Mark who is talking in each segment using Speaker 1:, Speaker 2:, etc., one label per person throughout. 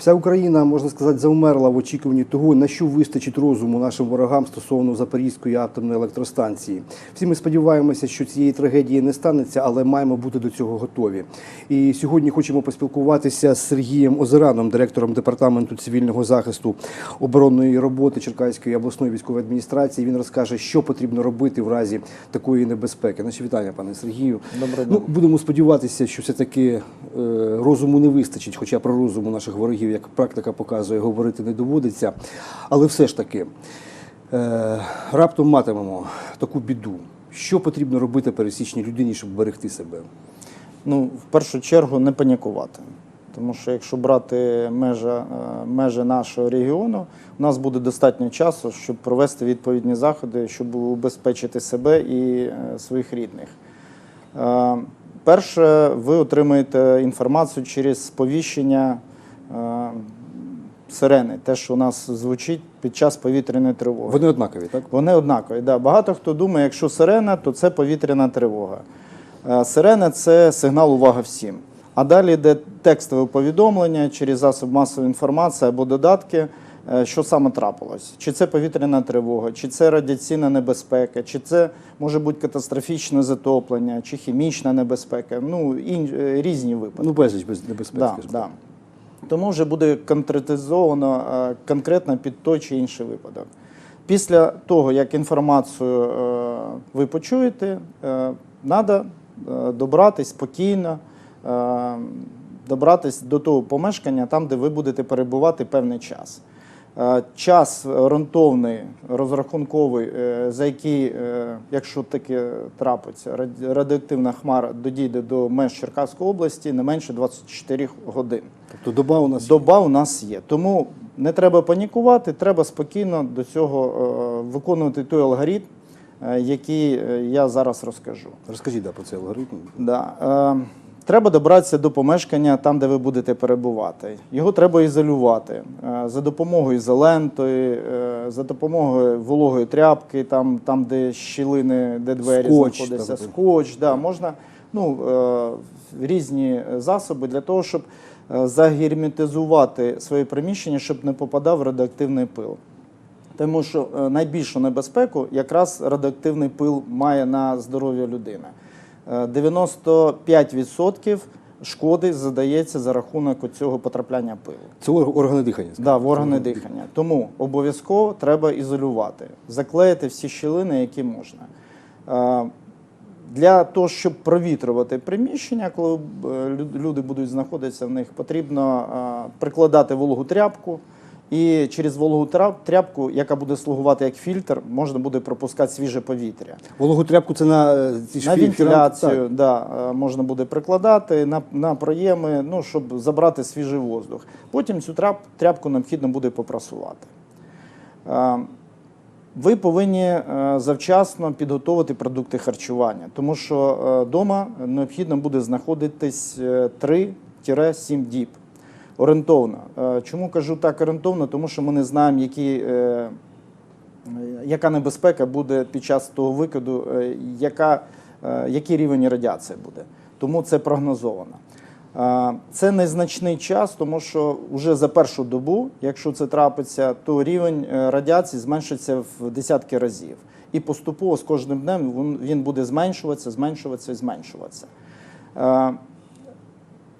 Speaker 1: Вся Україна, можна сказати, завмерла в очікуванні того, на що вистачить розуму нашим ворогам стосовно Запорізької атомної електростанції. Всі ми сподіваємося, що цієї трагедії не станеться, але маємо бути до цього готові. І сьогодні хочемо поспілкуватися з Сергієм Озераном, директором департаменту цивільного захисту оборонної роботи Черкаської обласної військової адміністрації. Він розкаже, що потрібно робити в разі такої небезпеки. Наші вітання, пане Сергію.
Speaker 2: Доброго
Speaker 1: Ну, будемо сподіватися, що все-таки е, розуму не вистачить, хоча про розум у наших ворогів, як практика показує, говорити не доводиться. Але все ж таки, е, раптом матимемо таку біду. Що потрібно робити пересічній людині, щоб берегти себе?
Speaker 2: Ну, в першу чергу, не панікувати. Тому що якщо брати межа, е, межі нашого регіону, у нас буде достатньо часу, щоб провести відповідні заходи, щоб убезпечити себе і е, своїх рідних. Перше, ви отримаєте інформацію через сповіщення сирени, те, що у нас звучить під час повітряної тривоги.
Speaker 1: Вони однакові, так?
Speaker 2: Вони однакові. Да. Багато хто думає, якщо сирена, то це повітряна тривога. Е, Сирена це сигнал увага всім. А далі йде текстове повідомлення через засоб масової інформації або додатки, е, що саме трапилось. Чи це повітряна тривога, чи це радіаційна небезпека, чи це може бути катастрофічне затоплення, чи хімічна небезпека. Ну, ін... е, різні випадки.
Speaker 1: Ну, безліч без небезпеки.
Speaker 2: Да, да. Тому вже буде конкретизовано е, конкретно під той чи інший випадок. Після того, як інформацію е, ви почуєте, треба добратись спокійно, е, добратись до того помешкання, там, де ви будете перебувати певний час. Е, Час орієнтовний, розрахунковий, е, за який, е, якщо таке трапиться, раді- радіоактивна хмара додійде до меж Черкаської області не менше 24 годин.
Speaker 1: Тобто доба у нас
Speaker 2: Доба у нас є. Тому не треба панікувати, треба спокійно до цього виконувати той алгоритм, який я зараз розкажу.
Speaker 1: розкажіть да, про цей алгоритм.
Speaker 2: Да. Треба добратися до помешкання там, де ви будете перебувати. Його треба ізолювати е, за допомогою ізолентою, е, за допомогою вологої тряпки, там, там де щілини, де двері
Speaker 1: Скотч,
Speaker 2: знаходяться,
Speaker 1: там.
Speaker 2: скотч. Да, можна ну, е, різні засоби для того, щоб загерметизувати своє приміщення, щоб не попадав радіоактивний пил. Тому що найбільшу небезпеку якраз радіоактивний пил має на здоров'я людини. Е, 95% шкоди задається за рахунок цього потрапляння пилу.
Speaker 1: Це ор- органи дихання.
Speaker 2: Да, в органи дихання. Тому обов'язково треба ізолювати, заклеїти всі щілини, які можна. Е, Для того, щоб провітрювати приміщення, коли е, люди будуть знаходитися в них, потрібно е, прикладати вологу тряпку. І через вологу тряпку, яка буде слугувати як фільтр, можна буде пропускати свіже повітря.
Speaker 1: Вологу тряпку це на е, ці
Speaker 2: На вентиляцію
Speaker 1: так.
Speaker 2: да, е, можна буде прикладати, на, на проєми, ну, щоб забрати свіжий воздух. Потім цю тряп, тряпку необхідно буде попрасувати. Е, Ви повинні завчасно підготувати продукти харчування, тому що вдома необхідно буде знаходитись е, 3-7 діб. Орієнтовно. Е, Чому кажу так орієнтовно? Тому що ми не знаємо, які е, яка небезпека буде під час того викиду, е, яка, який рівень радіації буде. Тому це прогнозовано. Це незначний час, тому що вже за першу добу, якщо це трапиться, то рівень радіації зменшиться в десятки разів. І поступово з кожним днем він буде зменшуватися, зменшуватися і зменшуватися.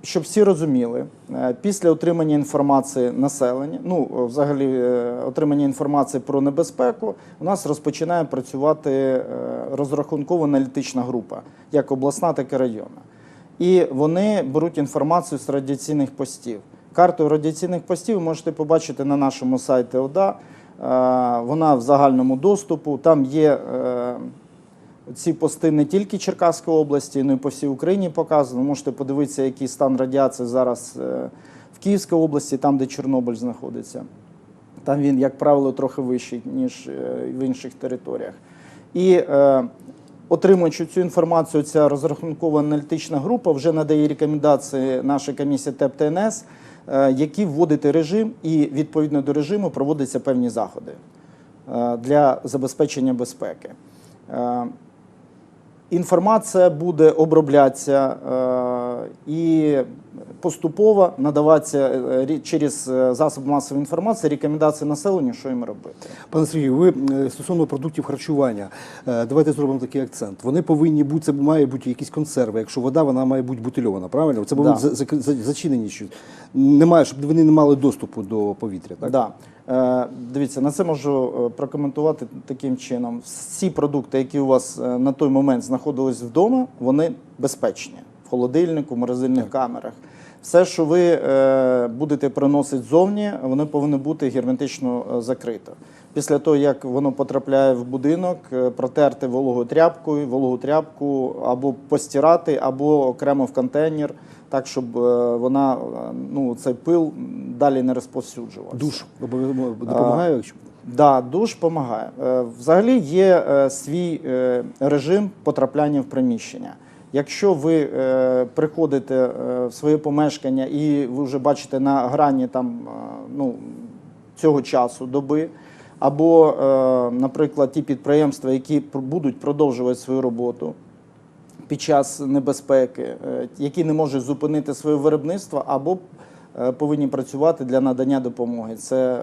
Speaker 2: Щоб всі розуміли, е, після отримання інформації населення, ну е, взагалі е, отримання інформації про небезпеку, у нас розпочинає працювати е, розрахунково аналітична група, як обласна, так і районна. І вони беруть інформацію з радіаційних постів. Карту радіаційних постів ви можете побачити на нашому сайті ОДА. Вона в загальному доступу. Там є ці пости не тільки Черкаської області, але й по всій Україні показано. Можете подивитися, який стан радіації зараз е, в Київській області, там, де Чорнобиль знаходиться. Там він, як правило, трохи вищий, ніж е, в інших територіях. І е, отримуючи цю інформацію, ця розрахункова аналітична група вже надає рекомендації нашій комісії ТЕП ТНС, які вводити режим, і відповідно до режиму проводяться певні заходи для забезпечення безпеки. Інформація буде оброблятися е, і поступово надаватися е, через е, засоби масової інформації рекомендації населенню, що їм робити.
Speaker 1: Пане Сергію, ви стосовно продуктів харчування, давайте зробимо такий акцент. Вони повинні бути, це має бути якісь консерви. Якщо вода, вона має бути бутильована, правильно? Це повинні
Speaker 2: Да.
Speaker 1: за- зачинені немає, щоб вони не мали доступу до повітря. Так?
Speaker 2: Да. Е, дивіться, на це можу е, прокоментувати таким чином. Всі продукти, які у вас е, на той момент знаходились вдома, вони безпечні в холодильнику, в морозильних камерах. Все, що ви будете приносити ззовні, воно повинно бути герметично закрито. Після того, як воно потрапляє в будинок, протерти вологою тряпкою, вологу тряпку або постирати, або окремо в контейнер, так щоб е, вона е, ну цей пил далі не розповсюджувався.
Speaker 1: Душ обов'язково допомагає. якщо-
Speaker 2: Да, душ допомагає. Е, Взагалі є е, свій е, режим потрапляння в приміщення. Якщо ви е, приходите е, в своє помешкання і ви вже бачите на грані там, е, ну, цього часу доби, або, е, наприклад, ті підприємства, які будуть продовжувати свою роботу під час небезпеки, е, які не можуть зупинити своє виробництво, або е, повинні працювати для надання допомоги. Це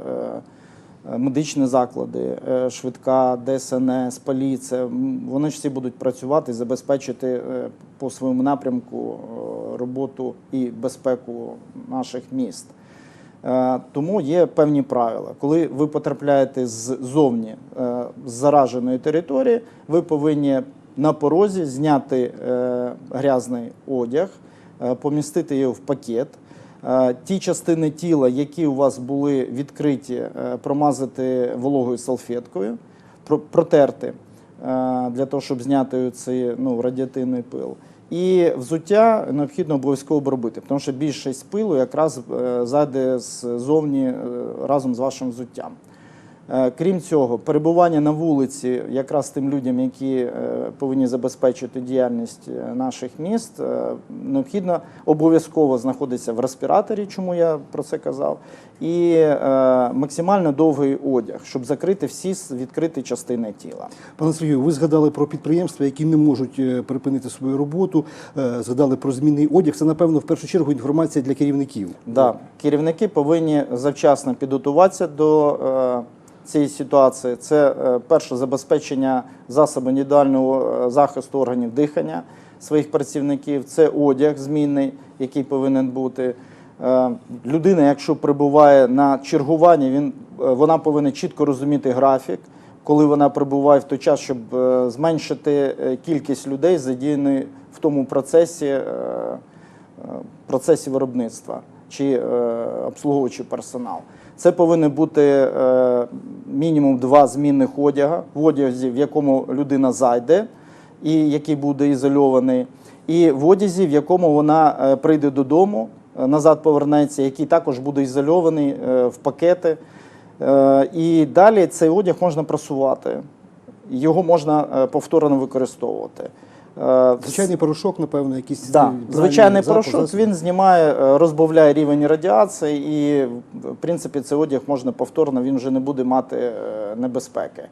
Speaker 2: е, медичні заклади, швидка, ДСНС, поліція. Вони ж всі будуть працювати забезпечити по своєму напрямку роботу і безпеку наших міст. Тому є певні правила. Коли ви потрапляєте ззовні з зараженої території, ви повинні на порозі зняти е, грязний одяг, е, помістити його в пакет. Е, Ті частини тіла, які у вас були відкриті, промазати вологою салфеткою, протерти для того, щоб зняти цей ну, радіативний пил. І взуття необхідно обов'язково обробити, тому що більшість пилу якраз зайде ззовні разом з вашим взуттям. Е, Крім цього, перебування на вулиці якраз тим людям, які е, повинні забезпечити діяльність е, наших міст, необхідно обов'язково знаходитися в респіраторі, чому я про це казав, і максимально довгий одяг, щоб закрити всі відкриті частини тіла.
Speaker 1: Пане Сергію, ви згадали про підприємства, які не можуть припинити свою роботу. Згадали про змінний одяг. Це напевно в першу чергу інформація для керівників.
Speaker 2: Да, керівники повинні завчасно підготуватися до цієї ситуації. Це е, перше забезпечення засобів індивідуального е, захисту органів дихання своїх працівників. Це одяг змінний, який повинен бути. Е, людина, якщо прибуває на чергування, він вона повинна чітко розуміти графік. Коли вона прибуває в той час, щоб зменшити кількість людей, задіяної в тому процесі, процесі виробництва чи обслуговуючий персонал. Це повинен бути е, мінімум два змінних одяга в одязі, в якому людина зайде, і який буде ізольований, і в одязі, в якому вона е, прийде додому, е, назад повернеться, який також буде ізольований в пакети. І далі цей одяг можна просувати, його можна повторно використовувати. Е,
Speaker 1: Звичайний порошок, напевно, якийсь
Speaker 2: Да, звичайний
Speaker 1: запах,
Speaker 2: порошок він знімає, е, розбавляє рівень радіації, і в принципі цей одяг можна повторно, він вже не буде мати е, небезпеки.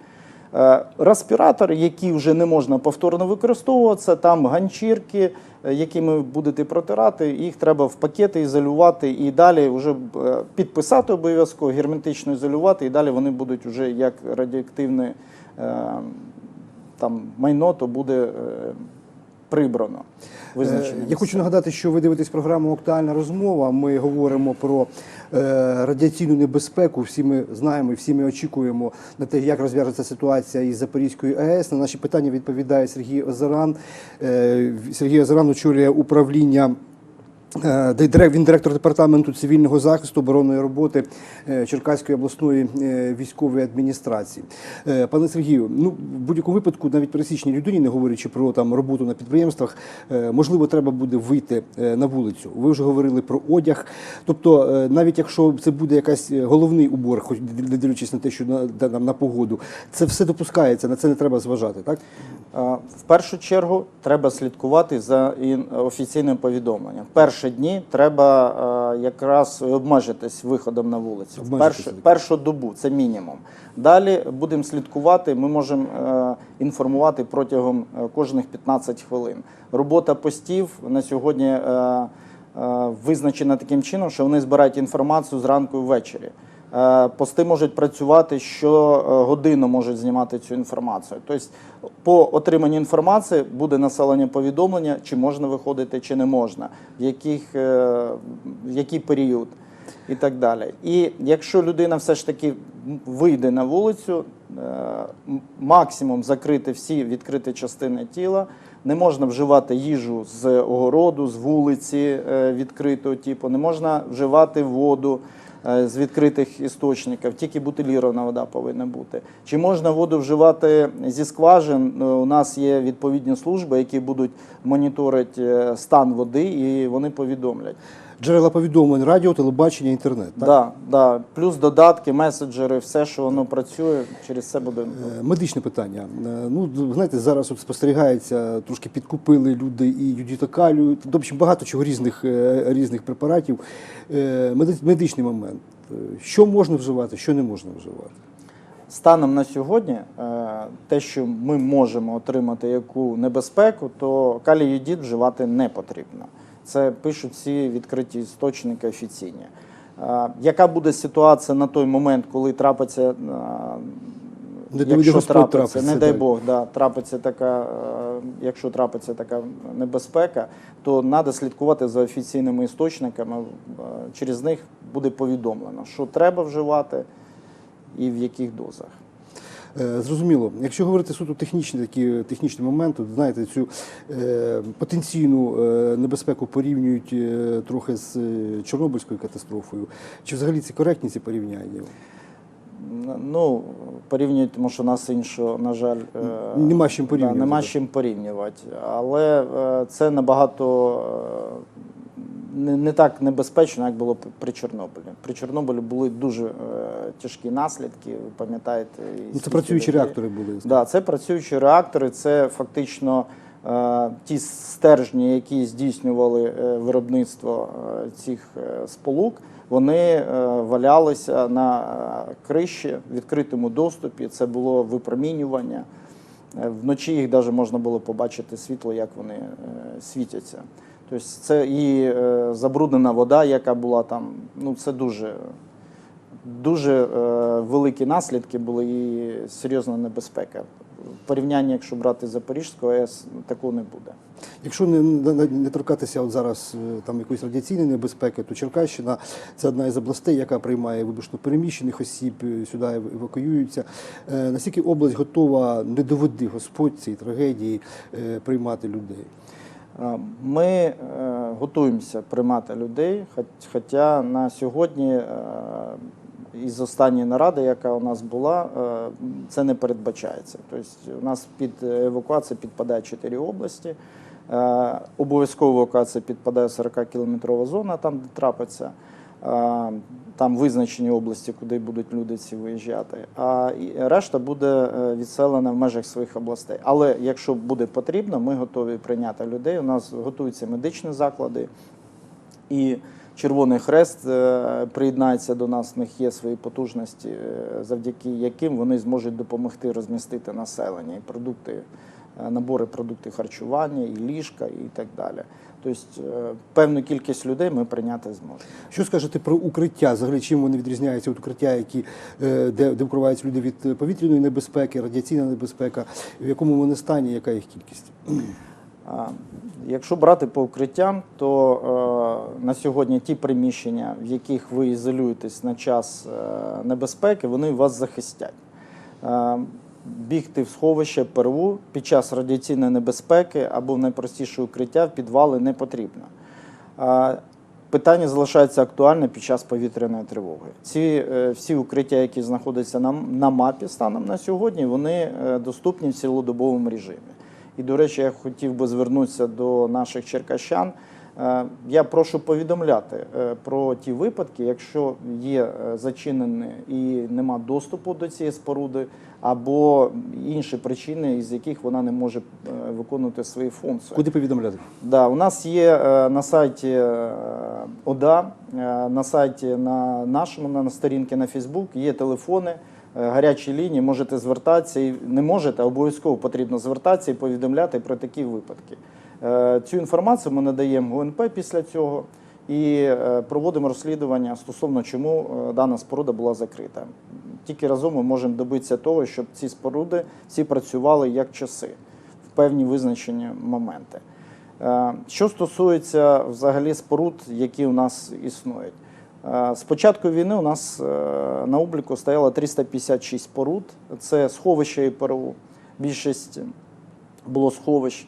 Speaker 2: Респіратори, які вже не можна повторно використовуватися, там ганчірки, е, якими будете протирати, їх треба в пакети ізолювати і далі вже підписати обов'язково, герметично ізолювати, і далі вони будуть вже як радіоактивне там майно, то буде прибрано.
Speaker 1: Визначення
Speaker 2: Визначено.
Speaker 1: Я хочу нагадати, що ви дивитесь програму Актуальна розмова. Ми говоримо про е, радіаційну небезпеку. Всі ми знаємо, і всі ми очікуємо на те, як розв'яжеться ситуація із Запорізькою АЕС. На наші питання відповідає Сергій Озаран. Е, Сергій Озаран очолює управління. Е, Він директор департаменту цивільного захисту оборонної роботи е, Черкаської обласної е, військової адміністрації. Пане Сергію, ну в будь-якому випадку, навіть пересічній людині, не говорячи про там роботу на підприємствах, можливо, треба буде вийти на вулицю. Ви вже говорили про одяг. Тобто, навіть якщо це буде якась головний убор, хоч не дивлячись на те, що на, там, на погоду, це все допускається, на це не треба зважати, так?
Speaker 2: В першу чергу треба слідкувати за офіційним повідомленням. Перше перші дні треба е, якраз обмежитись виходом на вулицю. Першу, першу добу це мінімум. Далі будемо слідкувати. Ми можемо е, інформувати протягом е, кожних 15 хвилин. Робота постів на сьогодні визначена таким чином, що вони збирають інформацію зранку і ввечері. Е, Пости можуть працювати щогодину, можуть знімати цю інформацію. Тобто, по отриманню інформації буде населення повідомлення, чи можна виходити, чи не можна, в, яких, е, в який період і так далі. І якщо людина все ж таки вийде на вулицю, е, максимум закрити всі відкриті частини тіла. Не можна вживати їжу з огороду, з вулиці е, відкритого типу, не можна вживати воду е, з відкритих істочників, тільки бутилірована вода повинна бути. Чи можна воду вживати зі скважин? Е, У нас є відповідні служби, які будуть моніторити е, стан води, і вони повідомлять.
Speaker 1: Джерела повідомлень, радіо, телебачення, інтернет. Так?
Speaker 2: Да, да. Плюс додатки, меседжери, все, що воно працює, через це буде.
Speaker 1: Медичне питання. Е, Ну, знаєте, зараз от спостерігається, трошки підкупили люди і юдітокалю, тобто багато чого різних, е, різних препаратів. Е, Медичний момент. Що можна вживати, що не можна вживати?
Speaker 2: Станом на сьогодні, те, що ми можемо отримати яку небезпеку, то калій-йодід вживати не потрібно. Це пишуть всі відкриті істочники офіційні. Яка буде ситуація на той момент, коли трапиться,
Speaker 1: Не
Speaker 2: якщо трапиться,
Speaker 1: трапиться,
Speaker 2: не дай
Speaker 1: так.
Speaker 2: Бог, да, трапиться така, якщо трапиться така небезпека, то треба слідкувати за офіційними істочниками. Через них буде повідомлено, що треба вживати і в яких дозах.
Speaker 1: Е, Зрозуміло, якщо говорити суто технічні такі технічні моменти, знаєте, цю е, потенційну е, небезпеку порівнюють трохи з Чорнобильською катастрофою. Чи взагалі ці коректні ці порівняння?
Speaker 2: Ну, порівнюють, тому що нас іншого, на жаль,
Speaker 1: Нема з чим порівнювати,
Speaker 2: Да, нема з чим порівнювати. Але це набагато не, не так небезпечно, як було при Чорнобилі. При Чорнобилі були дуже е, тяжкі наслідки, ви пам'ятаєте.
Speaker 1: Ну, це працюючі
Speaker 2: людей.
Speaker 1: реактори були.
Speaker 2: Да, це працюючі реактори, це фактично е, ті стержні, які здійснювали е, виробництво е, цих е, сполук, вони е, валялися на криші в відкритому доступі. Це було випромінювання. Вночі їх навіть можна було побачити світло, як вони світяться. Тобто це і е, забруднена вода, яка була там. Ну це дуже дуже е, великі наслідки були і серйозна небезпека. В порівнянні, якщо брати Запорізьку АЕС, такого не буде.
Speaker 1: Якщо не, не, не торкатися от зараз е, там якоїсь радіаційної небезпеки, то Черкащина це одна із областей, яка приймає вибушно переміщених осіб, сюди евакуюються. Е, Наскільки область готова, не доведи Господь цієї трагедії, е, приймати людей?
Speaker 2: Е, Ми е, готуємося приймати людей, хоча на сьогодні е, із останньої наради, яка у нас була, це не передбачається. Тобто у нас під евакуацію підпадає чотири області. Обов'язково евакуація підпадає 40-кілометрова зона, там де трапиться. Там визначені області, куди будуть люди ці виїжджати. А решта буде е, відселена в межах своїх областей. Але якщо буде потрібно, ми готові прийняти людей. У нас готуються медичні заклади, і Червоний Хрест е, приєднається до нас. В них є свої потужності, е, завдяки яким вони зможуть допомогти розмістити населення і продукти, набори продуктів харчування, і ліжка, і так далі. Тобто е, певну кількість людей ми прийняти зможемо.
Speaker 1: Що скажете про укриття? Взагалі, чим вони відрізняються від укриття, які, е, де, де укриваються люди від е, повітряної небезпеки, радіаційна небезпека, в якому вони стані, яка їх кількість?
Speaker 2: Якщо брати по укриттям, то е, на сьогодні ті приміщення, в яких ви ізолюєтесь на час е, небезпеки, вони вас захистять. Е, бігти в сховище ПРУ під час радіаційної небезпеки або в найпростіше укриття в підвали не потрібно. Питання залишається актуальне під час повітряної тривоги. Ці е, всі укриття, які знаходяться на, на мапі станом на сьогодні, вони е, доступні в цілодобовому режимі. І, до речі, я хотів би звернутися до наших черкащан. Е, Я прошу повідомляти е, про ті випадки, якщо є е, зачинені і нема доступу до цієї споруди, або інші причини, із яких вона не може виконувати свої функції.
Speaker 1: Куди повідомляти?
Speaker 2: Да, у нас є на сайті ОДА, на сайті на нашому на сторінці на Фейсбук є телефони, гарячі лінії. Можете звертатися і не можете, обов'язково потрібно звертатися і повідомляти про такі випадки. Е, Цю інформацію ми надаємо ГУНП після цього і е, проводимо розслідування стосовно чому е, дана споруда була закрита. Тільки разом ми можемо добитися того, щоб ці споруди всі працювали як часи в певні визначені моменти. Що стосується взагалі споруд, які у нас існують. З початку війни у нас на обліку стояло 356 споруд. Це сховища ІПРУ, більшість було сховищ.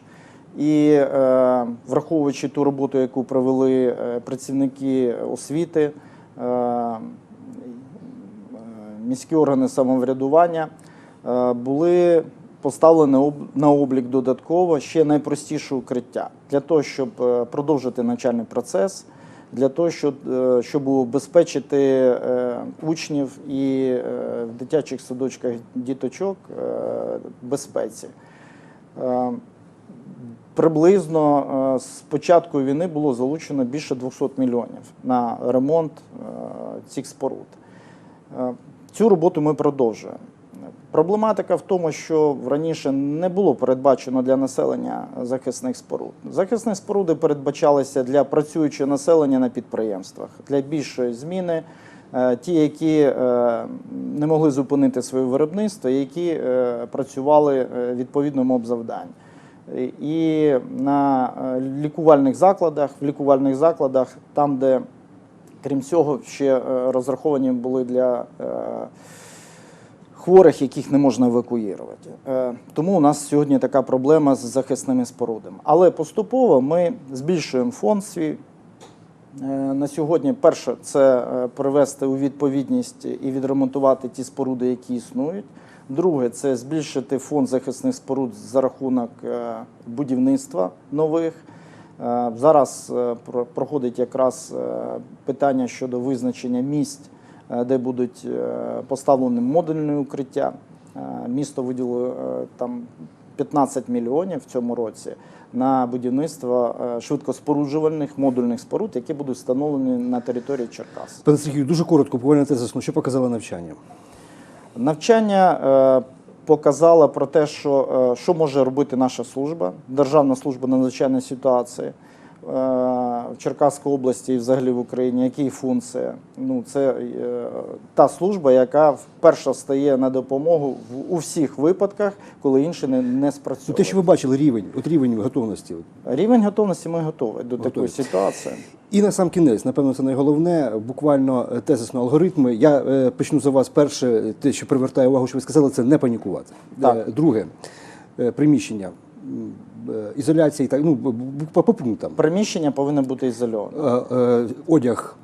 Speaker 2: І е, враховуючи ту роботу, яку провели е, працівники освіти, е, міські органи самоврядування е, були поставлені на облік додатково ще найпростіше укриття для того, щоб е, продовжити навчальний процес, для того, щоб, е, щоб убезпечити учнів і в дитячих садочках діточок безпеці. Приблизно е, з початку війни було залучено більше 200 мільйонів на ремонт е, цих споруд. Е, Цю роботу ми продовжуємо. Проблематика в тому, що раніше не було передбачено для населення захисних споруд. Захисні споруди передбачалися для працюючого населення на підприємствах, для більшої зміни. Ті, які не могли зупинити своє виробництво, які працювали відповідно моб завдань. І на е, лікувальних закладах, в лікувальних закладах, там, де крім цього, ще е, розраховані були для е, хворих, яких не можна евакуювати. Тому у нас сьогодні така проблема з захисними спорудами. Але поступово ми збільшуємо фонд свій. На сьогодні, перше, це привести у відповідність і відремонтувати ті споруди, які існують. Друге, це збільшити фонд захисних споруд за рахунок е, будівництва нових. Е, Зараз е, про- проходить якраз питання щодо визначення місць, де будуть поставлені модульні укриття. Місто виділило там 15 мільйонів в цьому році на будівництво швидкоспоруджувальних модульних споруд, які будуть встановлені на території Черкас.
Speaker 1: Пане Сергію, дуже коротко, повинен тезисно, що показало навчання?
Speaker 2: Навчання е, показало про те, що, е, що може робити наша служба, Державна служба надзвичайної ситуації в Черкаській області і взагалі в Україні, які її функції. Ну, це е, та служба, яка вперше стає на допомогу в, у всіх випадках, коли інші не, не
Speaker 1: Ну, те, що ви бачили, рівень, от рівень готовності.
Speaker 2: Рівень готовності ми готові до такої ситуації.
Speaker 1: І на сам кінець, напевно, це найголовне, буквально е, тезисно алгоритми. Я е, почну за вас перше, те, що привертає увагу, що ви сказали, це не панікувати.
Speaker 2: Так.
Speaker 1: Е, друге, е, приміщення, е, так, ну, по, по пунктам.
Speaker 2: Приміщення повинно бути ізольоване.
Speaker 1: Е, е, одяг,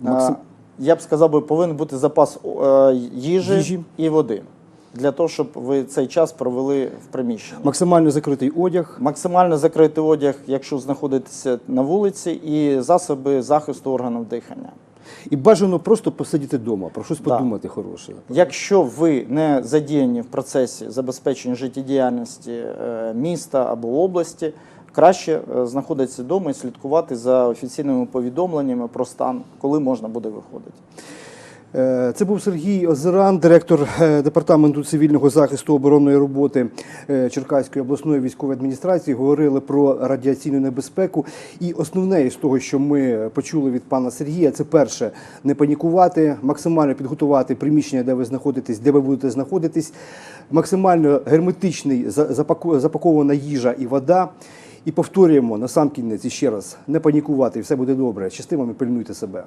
Speaker 1: максим...
Speaker 2: Я б сказав, би, повинен бути запас е, їжі,
Speaker 1: Їжі.
Speaker 2: і води для того, щоб ви цей час провели в приміщенні.
Speaker 1: максимально закритий одяг.
Speaker 2: Максимально закритий одяг, якщо знаходитеся на вулиці, і засоби захисту органів дихання.
Speaker 1: І бажано просто посидіти вдома, про щось подумати хороше.
Speaker 2: Якщо ви не задіяні в процесі забезпечення життєдіяльності е, міста або області, краще е, знаходитися вдома і слідкувати за офіційними повідомленнями про стан, коли можна буде виходити.
Speaker 1: Е, Це був Сергій Озеран, директор е, департаменту цивільного захисту оборонної роботи е, Черкаської обласної військової адміністрації. Говорили про радіаційну небезпеку. І основне із того, що ми почули від пана Сергія, це перше не панікувати, максимально підготувати приміщення, де ви знаходитесь, де ви будете знаходитись, максимально герметичний запакована їжа і вода. І повторюємо на сам кінець іще раз: не панікувати, і все буде добре. Щастиво пильнуйте себе.